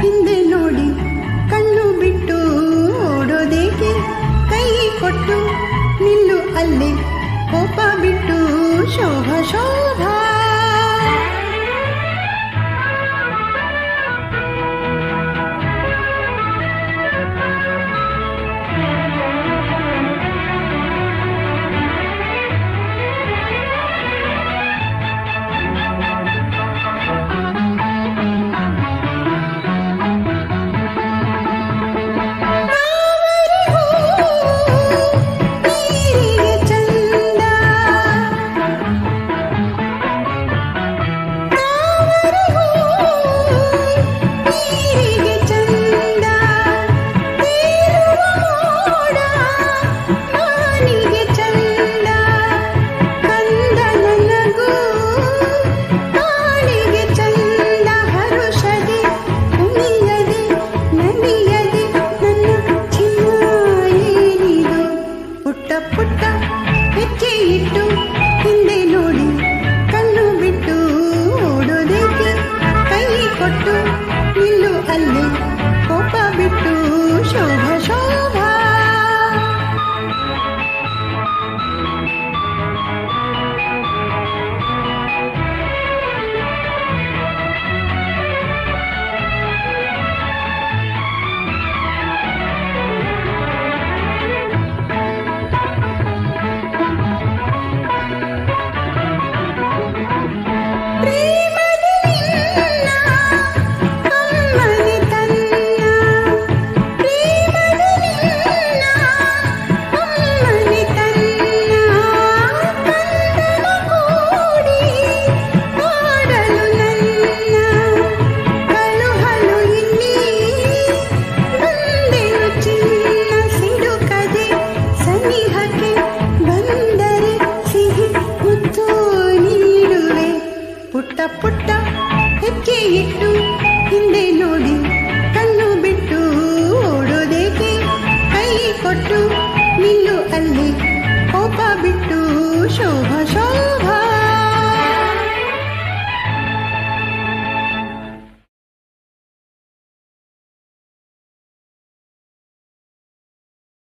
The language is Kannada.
ಹಿಂದೆ ನೋಡಿ ಕಣ್ಣು ಬಿಟ್ಟು ಓಡೋದೇಕೆ? ಕೈ ಕೊಟ್ಟು ನಿಲ್ಲು ಅಲ್ಲಿ ಕೋಪ ಬಿಟ್ಟು ಶೋಭಾ ಶೋಭಾ ಬಂದರೆ ಸಿಹಿ ಮುತ್ತು ನೀಡುವೆ ಪುಟ್ಟ ಪುಟ್ಟ ಹೆಜ್ಜೆ ಇಟ್ಟು ಹಿಂದೆ ನೋಡಿ